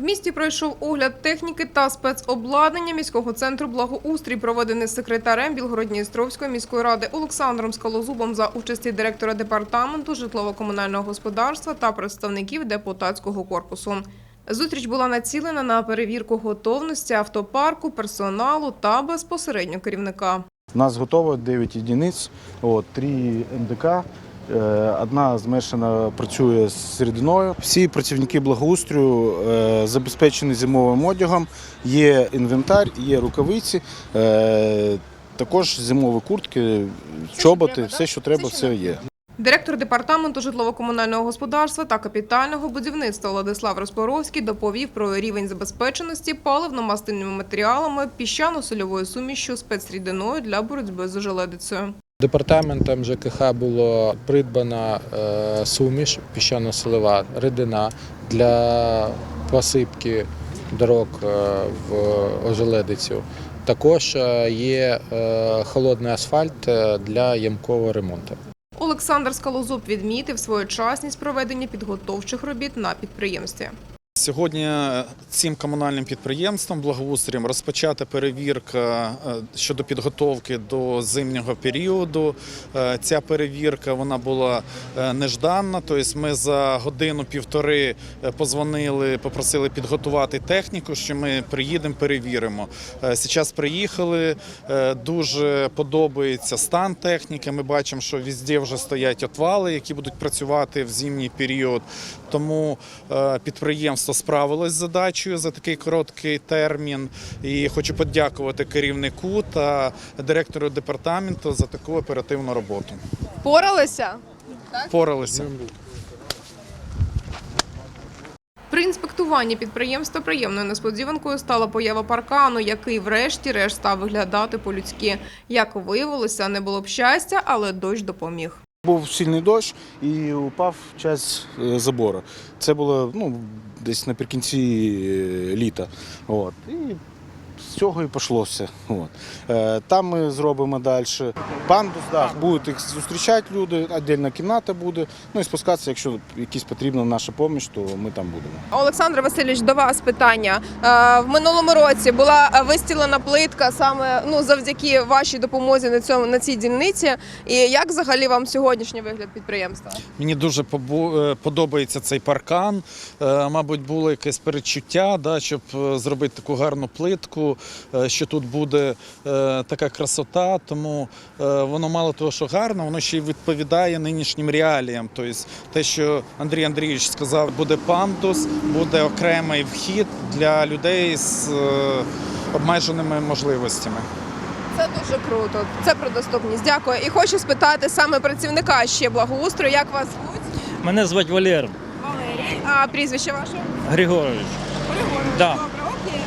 В місті пройшов огляд техніки та спецобладнання міського центру благоустрій, проведений секретарем Білгородністровської міської ради Олександром Скалозубом за участі директора департаменту житлово-комунального господарства та представників депутатського корпусу. Зустріч була націлена на перевірку готовності автопарку, персоналу та безпосередньо керівника. У нас готово 9 одиниць, от, 3 МДК. Е, Одна змешана працює з серединою. Всі працівники благоустрою е, забезпечені зимовим одягом. Є інвентар, є рукавиці, е, також зимові куртки, чоботи, все, що треба, все є. Директор департаменту житлово-комунального господарства та капітального будівництва Владислав Розпоровський доповів про рівень забезпеченості паливно-мастильними матеріалами, піщано-сольовою сумішю, спецрідиною для боротьби з ожеледицею. Департаментом ЖКХ було придбана е, суміш піщано-солева рідина для посипки дорог е, в ожеледицю. Також е, є холодний асфальт для ямкового ремонту. Олександр Скалозуб відмітив своєчасність проведення підготовчих робіт на підприємстві. Сьогодні цим комунальним підприємством благоустрієм розпочата перевірка е, щодо підготовки до зимнього періоду. Е, Ця перевірка вона була е, нежданна. Тобто ми за годину-півтори е, позвонили, попросили підготувати техніку, що ми приїдемо, перевіримо. Е, Зараз приїхали. е, Дуже подобається стан техніки. Ми бачимо, що везде вже стоять отвали, які будуть працювати в зимній період. Тому е, підприємство справилось з задачею за такий короткий термін. І хочу подякувати керівнику та директору департаменту за таку оперативну роботу. Поралися? Поралися. При інспектуванні підприємства приємною несподіванкою стала поява паркану, який врешті-решт став виглядати по-людськи. Як виявилося, не було б щастя, але дощ допоміг. Був сильний дощ і упав час е, забору. Це було ну, десь наприкінці е, літа. От. І з цього і пішло все. От. Е, Там ми зробимо далі. Пандус, да, будуть їх зустрічати люди, віддільна кімната буде. Ну і спускатися, якщо якісь потрібна наша допомога, то ми там будемо. Олександр Васильович, до вас питання. Е, В минулому році була вистілена плитка саме ну завдяки вашій допомозі на цьому на цій дільниці. І як взагалі вам сьогоднішній вигляд підприємства? Мені дуже е, подобається цей паркан. Е, Мабуть, було якесь передчуття, да, щоб е, зробити таку гарну плитку, е, що тут буде е, така красота. Тому е, воно мало того, що гарно, воно ще й відповідає нинішнім реаліям. Тобто те, що Андрій Андрійович сказав, буде пандус, буде окремий вхід для людей з обмеженими можливостями. Це дуже круто. Це про доступність. Дякую. І хочу спитати саме працівника ще благоустрою. Як вас звуть? Мене звати Валер Валерій. А прізвище ваше? Григорович. Григорович. Да. Добре.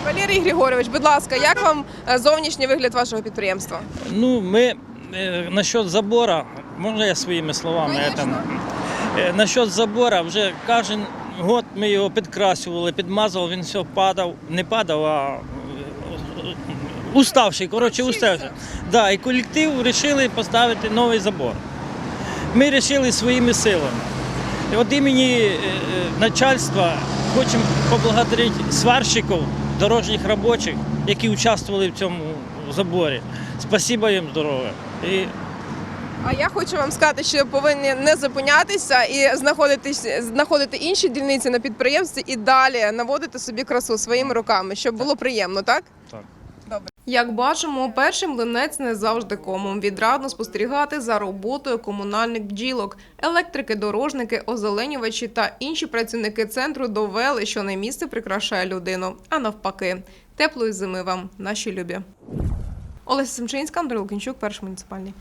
Валерій Григорович, будь ласка, як вам е, зовнішній вигляд вашого підприємства? Ну, ми е, насчет забора, можна я своїми словами? Там, е, насчет забора вже кожен год ми його підкрасювали, підмазували, він все падав, не падав, а е, уставший, коротше, уставший. Да, і колектив вирішили поставити новий забор. Ми вирішили своїми силами. От імені е, начальства хочемо поблагодарити сварщиків, дорожніх робочих, які участвували в цьому заборі. Спасибо їм здоров'я. І А я хочу вам сказати, що повинні не зупинятися і знаходитись, знаходити інші дільниці на підприємстві і далі наводити собі красу своїми руками, щоб було приємно, так? Так. Як бачимо, перший млинець не завжди комом. Відрадно спостерігати за роботою комунальних бджілок. Електрики, дорожники, озеленювачі та інші працівники центру довели, що не місце прикрашає людину, а навпаки. Теплої зими вам, наші любі. Олеся Семчинська, Андрій Лукінчук, перший муніципальний.